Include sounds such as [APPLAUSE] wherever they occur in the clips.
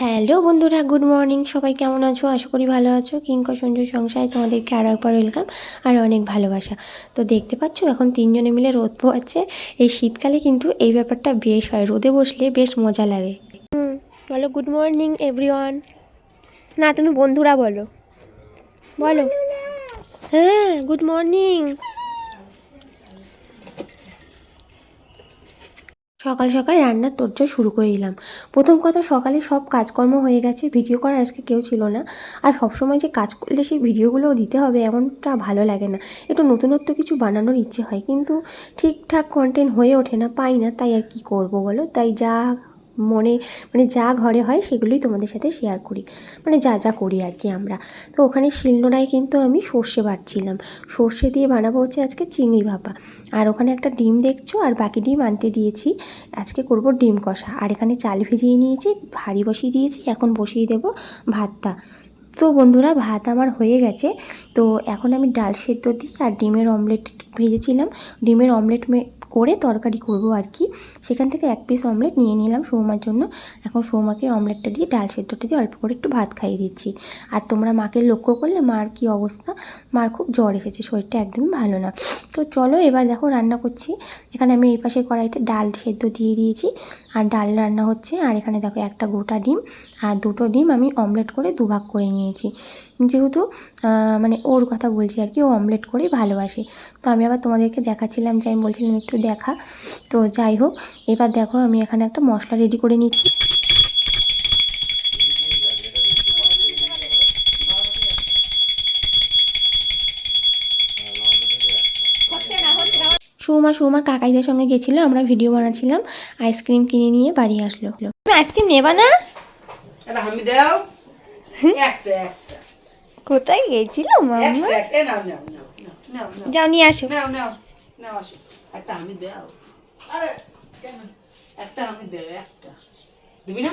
Hello বন্ধুরা, good morning. সবাই কেমন আছো? আশা করি ভালো আছো। কিঙ্কর সঞ্জু সংসারে তোমাদেরকে আরও একবার ওয়েলকাম আর অনেক ভালোবাসা। তো দেখতে পাচ্ছ, এখন তিনজনে মিলে রোদ পোয়াচ্ছে এই শীতকালে কিন্তু এই ব্যাপারটা বেশ হয়। রোদে বসলে বেশ মজা লাগে। হুম, বলো গুড মর্নিং, এভরিওয়ান। না, তুমি বন্ধুরা বলো। বলো। হ্যাঁ গুড মর্নিং। সকাল সকাল রান্নার তরজা শুরু করে দিলাম। প্রথম কথা, সকালে সব কাজকর্ম হয়ে গেছে, ভিডিও করার আজকে কেউ ছিল না। আর সবসময় যে কাজ করলে সেই ভিডিওগুলোও দিতে হবে, এমনটা ভালো লাগে না। একটু নতুনত্ব কিছু বানানোর ইচ্ছে হয়, কিন্তু ঠিকঠাক কন্টেন্ট হয়ে ওঠে না, পাই না, তাই আর কি করব বলো? তাই যা মনে মানে যা ঘরে হয় সেগুলোই তোমাদের সাথে শেয়ার করি। মানে যা যা করি আর কি আমরা। তো ওখানে শিলনোড়ায় কিন্তু আমি সর্ষে বাটছিলাম। সর্ষে দিয়ে বানাবো হচ্ছে আজকে চিংড়ি ভাপা। আর ওখানে একটা ডিম দেখছ? আর বাকি ডিম আনতে দিয়েছি। আজকে করব ডিম কষা। আর এখানে চাল ভিজিয়ে নিয়েছি, ভারী বসিয়ে দিয়েছি, এখন বসিয়ে দেব ভাতটা। তো বন্ধুরা, ভাত আমার হয়ে গেছে। তো এখন আমি ডাল সেদ্ধ দিই। আর ডিমের অমলেট ভেজেছিলাম। ডিমের অমলেট করে তরকারি করব আর কি। সেখান থেকে এক পিস অমলেট নিয়ে নিলাম সৌমার জন্য। এখন সৌমাকে অমলেটটা দিয়ে, ডাল সেদ্ধটা দিয়ে অল্প করে একটু ভাত খাইয়ে দিচ্ছি। আর তোমরা মাকে লক্ষ্য করলে মার কি অবস্থা? মার খুব জ্বর এসেছে, শরীরটা একদমই ভালো না। তো চলো এবার দেখো রান্না করছি। এখানে আমি এই পাশে কড়াইতে ডাল সেদ্ধ দিয়ে দিয়েছি। আর ডাল রান্না হচ্ছে। আর এখানে দেখো একটা গোটা ডিম আর দুটো ডিম আমি অমলেট করে দুভাগ করে নিয়েছি। যেহেতু মানে ওর কথা বলছি আর কি ও অমলেট করেই ভালোবাসে। তো আমি আবার তোমাদেরকে দেখাচ্ছিলাম যে আমি বলছিলাম একটু দেখা। তো যাই হোক এবার দেখো আমি এখানে একটা মশলা রেডি করে নিচ্ছি। সৌমা সৌমার কাকাইদের সঙ্গে গেছিল আমরা ভিডিও বানাচ্ছিলাম আইসক্রিম কিনে নিয়ে বাড়ি আসলো। তুমি আইসক্রিম নেবা না? আমি দাও। একটা একটা। কোথায় গেছিল মামা? যাও নিয়ে আসো। নাও নাও নাও আসো। একটা আমি দাও। আরে কেন? একটা আমি দেব একটা। দিবি না?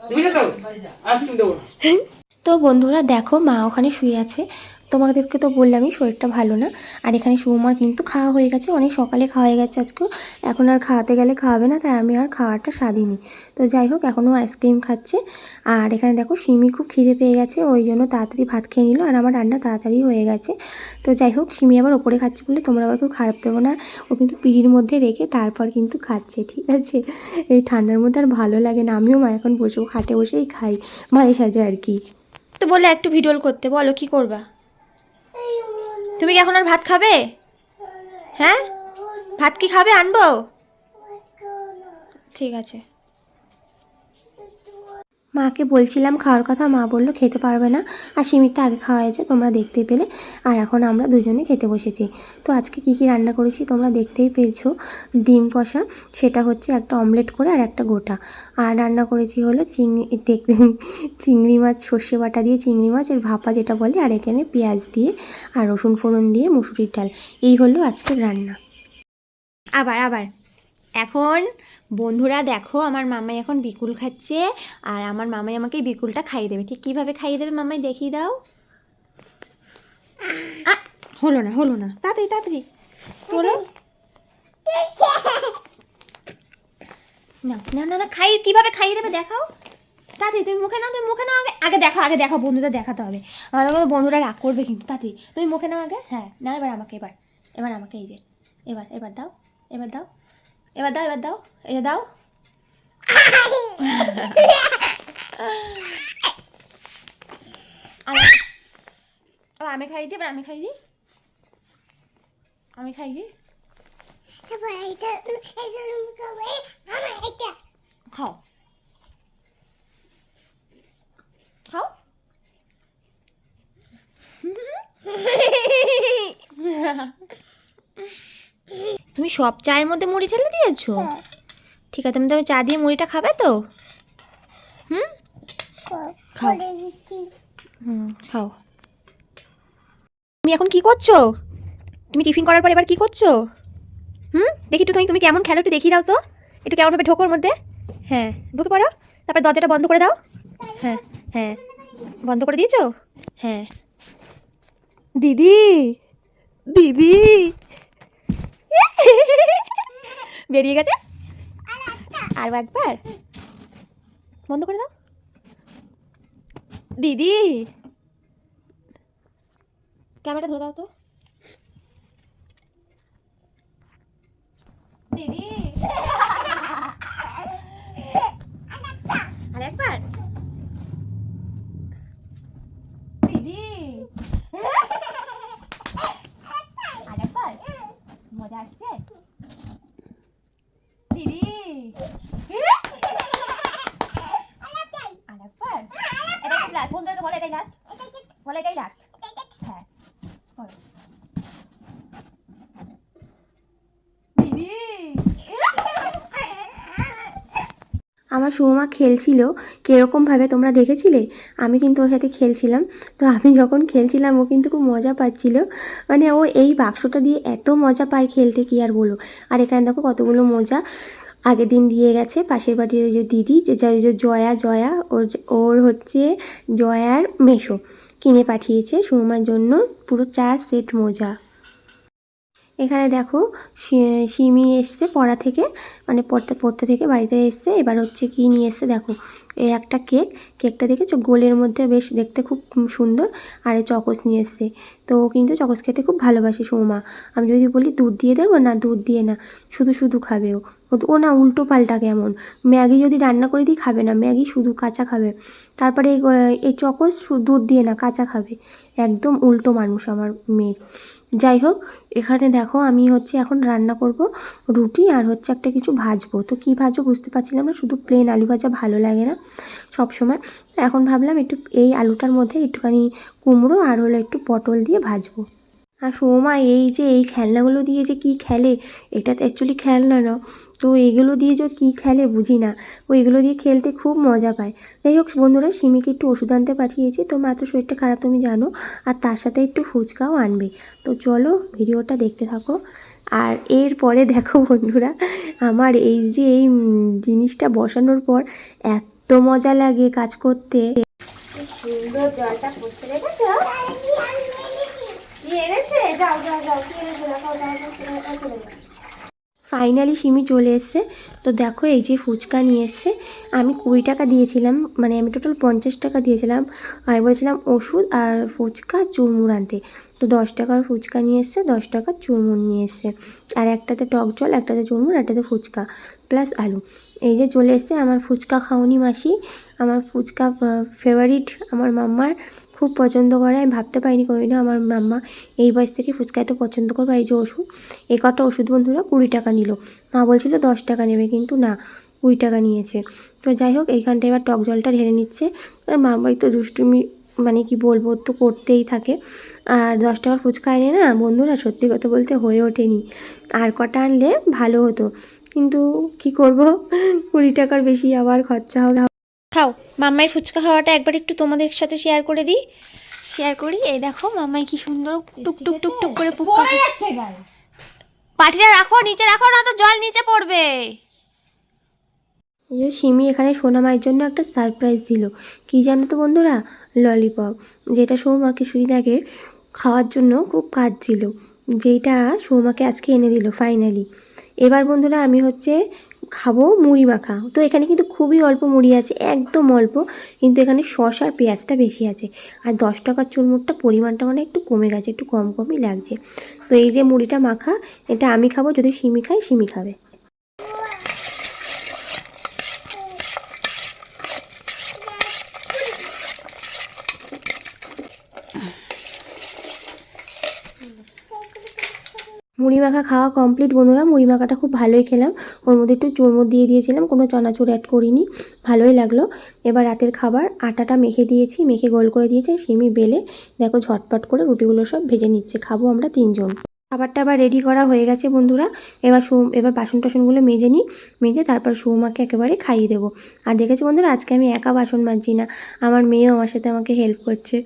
দিবি না তো? দেবো না। [LAUGHS] তো বন্ধুরা দেখো, মা ওখানে শুয়ে আছে। তোমাদেরকে তো বললামই শরীরটা ভালো না। আর এখানে সুমার কিন্তু খাওয়া হয়ে গেছে, অনেক সকালে খাওয়া হয়ে গেছে আজকেও। এখন আর খাওয়াতে গেলে খাওয়াবে না, তাই আমি আর খাওয়াটা স্বাদিনি তো যাই হোক, এখনও আইসক্রিম খাচ্ছে। আর এখানে দেখো সিমি খুব খিদে পেয়ে গেছে, ওই জন্য তাড়াতাড়ি ভাত খেয়ে নিল। আর আমার রান্না তাড়াতাড়ি হয়ে গেছে। তো যাই হোক সিমি আবার ওপরে খাচ্ছে বলে তোমরা আবার কেউ খারাপ দেবো না। ও কিন্তু পিড়ির মধ্যে রেখে তারপর কিন্তু খাচ্ছে, ঠিক আছে? এই ঠান্ডার মধ্যে আর ভালো লাগে না। আমিও মা এখন বসে খাটে বসেই খাই, মাঝে সাজে আর কি। তো বলে একটু ভিডিও করতে, বলো কি করবা? তুমি কি এখন আর ভাত খাবে? হ্যাঁ? ভাত কি খাবে আনব? ঠিক আছে। মাকে বলছিলাম, খাওয়ার কথা মা বলল, খেতে পারবে না। আর সিমিরটা আগে খাওয়া হয়েছে তোমরা দেখতেই পেলে। আর এখন আমরা দুজনে খেতে বসেছি। তো আজকে কি কি রান্না করেছি তোমরা দেখতেই পেয়েছ। ডিম কষা, সেটা হচ্ছে একটা অমলেট করে আর একটা গোটা। আর রান্না করেছি হলো চিংড়ি চিংড়ি মাছ, সর্ষে বাটা দিয়ে চিংড়ি মাছের ভাপা যেটা বলে, আর এখানে পেঁয়াজ দিয়ে আর রসুন ফোড়ন দিয়ে মুসুরির ডাল। এই হলো আজকের রান্না। আবার আবার। এখন বন্ধুরা দেখো, আমার মামাই এখন বিকুল খাচ্ছে আর আমার মামাই আমাকে বিকুলটা খাইয়ে দেবে। ঠিক কীভাবে খাইয়ে দেবে মামাই দেখিয়ে দাও। হলো না হলো না। তাড়াতাড়ি তাড়াতাড়ি। তোলো। না না না না, খাই, কীভাবে খাইয়ে দেবে দেখাও। তাড়াতাড়ি, তুমি মুখে নাও, তুমি মুখে নাও আগে। আগে দেখো আগে দেখো বন্ধুদের দেখাতে হবে। আমাদের বন্ধুরা রাগ করবে কিন্তু, তাড়াতাড়ি। তুমি মুখে নাও আগে হ্যাঁ না এবার আমাকে, এবার। এবার আমাকে এই যে, এবার এবার দাও এবার দাও। এবার দাও এবার দাও এটা দাও। আমি খাই দিই এবার আমি খাই দিই। আমি খাই দিই। খাও। তুমি সব চায়ের মধ্যে মুড়ি ঢেলে দিয়েছ? ঠিক আছে তুমি তবে চা দিয়ে মুড়িটা খাবে তো? হুম? খাও। হুম খাও। তুমি এখন কি করছ? তুমি টিফিন করার পর এবার কি করছ? হুম? দেখি তো তুমি তুমি কেমন খেলো একটু দেখিয়ে দাও তো। একটু কেমনভাবে ঢোকোর মধ্যে? হ্যাঁ ঢুকে পড়ো। তারপর দরজাটা বন্ধ করে দাও। হ্যাঁ হ্যাঁ। বন্ধ করে দিয়েছ? হ্যাঁ। দিদি দিদি। বেরিয়ে গেছে? আর একবার? বন্ধ করে দাও। দিদি! ক্যামেরাটা ধরে দাও তো। দিদি! আরেকবার দিদি মজা আসছে? দিদি! আরেকবার এটা কি লাস্ট বন্ধুরা বলে এটাই লাস্ট বলে এটাই লাস্ট হ্যাঁ বলো দিদি আমার সৌমা খেলছিল কীরকমভাবে তোমরা দেখেছিলে? আমি কিন্তু ওর সাথে খেলছিলাম। তো আমি যখন খেলছিলাম, ও কিন্তু খুব মজা পাচ্ছিল। মানে ও এই বাক্সটা দিয়ে এত মজা পায় খেলতে, কি আর বলো আর এখানে দেখো কতগুলো মোজা। আগের দিন দিয়ে গেছে পাশের বাড়ির ওই যে দিদি, যে জয়া জয়া, ওর ওর হচ্ছে জয়ার মেশো কিনে পাঠিয়েছে সৌমার জন্য। পুরো চার সেট মোজা। এখানে দেখো সিমি এসছে পড়া থেকে মানে পড়তে পড়তে থেকে বাড়িতে এসছে। এবার হচ্ছে কি নিয়ে এসছে দেখো এই একটা কেক, কেকটা দেখেছ? গোলের মধ্যে বেশ দেখতে খুব সুন্দর। আর এই চকস নিয়ে এসছে। তো কিন্তু চকস খেতে খুব ভালোবাসে সৌমা। আমি যদি বলি দুধ দিয়ে দেবো? না, দুধ দিয়ে না। শুধু শুধু খাবে ও। ও- না উল্টো পাল্টা কেমন? ম্যাগি যদি রান্না করে দিই খাবে না ম্যাগি শুধু কাঁচা খাবে। তারপরে এই, চকোস দুধ দিয়ে না কাঁচা খাবে। একদম উল্টো মানুষ আমার মেয়ের। যাই হোক এখানে দেখো আমি হচ্ছে এখন রান্না করব রুটি আর হচ্ছে একটা কিছু ভাজবো। তো কী ভাজবো বুঝতে পারছিলাম না শুধু প্লেন আলু ভাজা ভালো লাগে না সব সময় এখন ভাবলাম একটু এই আলুটার মধ্যে একটুখানি কুমড়ো আর হলো একটু পটল দিয়ে ভাজবো। আর সৌমা এই যে এই খেলনাগুলো দিয়ে যে কী খেলে এটা তো অ্যাকচুয়ালি খেলনা না। তো এগুলো দিয়ে যে কী খেলে বুঝি না। ও এগুলো দিয়ে খেলতে খুব মজা পায়। যাই হোক বন্ধুরা, সিমিকে একটু ওষুধ আনতে পাঠিয়েছি। তো মাত্র শরীরটা খারাপ, তুমি জানো। আর তার সাথে একটু ফুচকাও আনবে। তো চলো ভিডিওটা দেখতে থাকো। আর এরপরে দেখো বন্ধুরা, আমার এই যে এই জিনিসটা বসানোর পর এত মজা লাগে কাজ করতে। জলটা এনেছে? যাও যাও যাও, কি দেখাও তাড়াতাড়ি তাড়াতাড়ি চলে যাও ফাইনালি সিমি চলে এসছে। তো দেখো এই যে ফুচকা নিয়ে এসছে। আমি কুড়ি টাকা দিয়েছিলাম মানে আমি টোটাল পঞ্চাশ টাকা দিয়েছিলাম। আমি বলেছিলাম ওষুধ আর ফুচকা চুরমুর আনতে। তো দশ টাকার ফুচকা নিয়ে এসছে, দশ টাকার চুরমুর নিয়ে এসছে। আর একটাতে টক জল, একটাতে চুরমুর, একটাতে ফুচকা প্লাস আলু। এই যে চলে এসছে আমার ফুচকা খাওনি মাসি। আমার ফুচকা ফেভারিট আমার মাম্মার। খুব পছন্দ করে আমি ভাবতে পারিনি কোনোদিনও আমার মাম্মা এই বয়স থেকে ফুচকা এত পছন্দ করবে। এই যে ওষুধ, এই কটা ওষুধ বন্ধুরা কুড়ি টাকা নিল। মা বলছিল দশ টাকা নেবে, কিন্তু না, কুড়ি টাকা নিয়েছে। তো যাই হোক এইখানটা এবার টক জলটা ঢেলে নিচ্ছে। আর মামাই তো দুষ্টুমি মানে কি বলব, তো করতেই থাকে। আর দশ টাকার ফুচকা এনে না, বন্ধুরা সত্যি কথা বলতে হয়ে ওঠেনি। আর কটা আনলে ভালো হতো। কিন্তু কি করব? কুড়ি টাকার বেশি আবার খরচা হবে খাও। মাম্মাই ফুচকা খাওয়াটা একবার একটু তোমাদের সাথে শেয়ার করে দিই। শেয়ার করি? এই দেখো মাম্মাই কি সুন্দর টুক টুক টুক টুক করে পুক পড়ে যাচ্ছে গায়ে। পাটিটা রাখো নিচে রাখো না তো জল নিচে পড়বে। এই যে সিমি এখানে সোনামায়ের জন্য একটা সারপ্রাইজ দিল। কি জানো তো বন্ধুরা? ললিপপ যেটা সৌমা কিছুদিন আগে খাওয়ার জন্য খুব কাজ ছিল যেটা সৌমাকে আজকে এনে দিল ফাইনালি এবার বন্ধুরা আমি হচ্ছে খাব মুড়ি মাখা। তো এখানে কিন্তু খুবই অল্প মুড়ি আছে, একদম অল্প। কিন্তু এখানে শস আর পেঁয়াজটা বেশি আছে। আর দশ টাকার চুরমুরটা পরিমাণটা মানে একটু কমে গেছে, একটু কম কমই লাগছে। তো এই যে মুড়িটা মাখা, এটা আমি খাব, যদি সিমি খাই সিমি খাবে। মুড়ি মাখা খাওয়া কমপ্লিট বন্ধুরা, মুড়ি মাখাটা খুব ভালোই খেলাম। ওর মধ্যে একটু চুরমুর দিয়ে দিয়েছিলাম, কোনো চানাচুর অ্যাড করিনি, ভালোই লাগল। এবার রাতের খাবার আটাটা মেখে দিয়েছি, মেখে গোল করে দিয়েছে সিমি বেলে দেখো ঝটপট করে রুটিগুলো সব ভেজে নিচ্ছে, খাব আমরা তিনজন। খাবারটা আবার রেডি করা হয়ে গেছে বন্ধুরা। এবার সৌ এবার বাসন টাসনগুলো মেজে নিই, মেজে তারপর সৌমাকে একেবারে খাইয়ে দেবো। আর দেখেছি বন্ধুরা, আজকে আমি একা বাসন মাজছি না, আমার মেয়েও আমার সাথে আমাকে হেল্প করছে।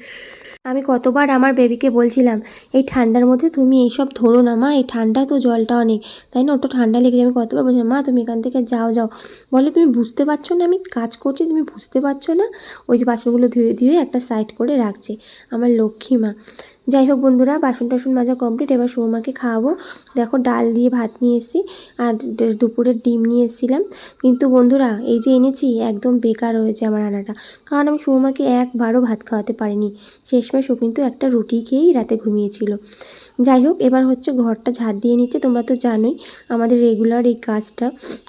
আমি কতবার আমার বেবিকে বলছিলাম, এই ঠান্ডার মধ্যে তুমি এইসব ধরো না, মা, এই ঠান্ডা তো জলটা অনেক তাই না, ওটা ঠান্ডা লেগে আমি কতবার বলছিলাম, মা, তুমি এখান থেকে যাও যাও। বলে, তুমি বুঝতে পারছ না, আমি কাজ করছি, তুমি বুঝতে পারছ না? ওই যে বাসনগুলো ধুয়ে ধুয়ে একটা সাইড করে রাখছে, আমার লক্ষ্মী মা। যাই হোক বন্ধুরা বাসন টাসন মাজা কমপ্লিট এবার সৌমাকে খাওয়াবো। দেখো ডাল দিয়ে ভাত নিয়ে এসেছি আর দুপুরের ডিম নিয়ে এসেছিলাম। কিন্তু বন্ধুরা, এই যে এনেছি একদম বেকার হয়েছে আমার রান্নাটা কারণ আমি সৌমাকে একবারও ভাত খাওয়াতে পারিনি। শেষমেশ ও কিন্তু একটা রুটি খেয়েই রাতে ঘুমিয়েছিল। যাই হোক, এবার হচ্ছে ঘরটা ঝাড় দিয়ে নিচ্ছে। তোমরা তো জানোই আমাদের রেগুলার এই কাজটা।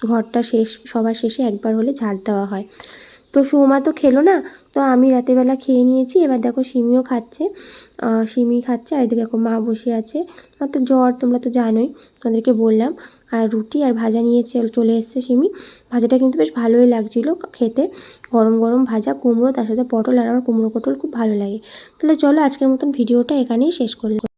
ঘরটা শেষ, সবার শেষে একবার হলে ঝাড় দেওয়া হয়। তো সৌমা তো খেলো না, তো আমি রাতেরবেলা খেয়ে নিয়েছি। এবার দেখো সিমিও খাচ্ছে। সিমি খাচ্ছে, আর এদিকে দেখো মা বসে আছে। আমার তো জ্বর, তোমরা তো জানোই, তোমাদেরকে বললাম। আর রুটি আর ভাজা নিয়েছে, চলে এসছে সিমি। ভাজাটা কিন্তু বেশ ভালোই লাগছিল খেতে। গরম গরম ভাজা, কুমড়ো, তার সাথে পটল, আর আমার কুমড়ো পটল খুব ভালো লাগে। তাহলে চলো আজকের মতন ভিডিওটা এখানেই শেষ করলাম।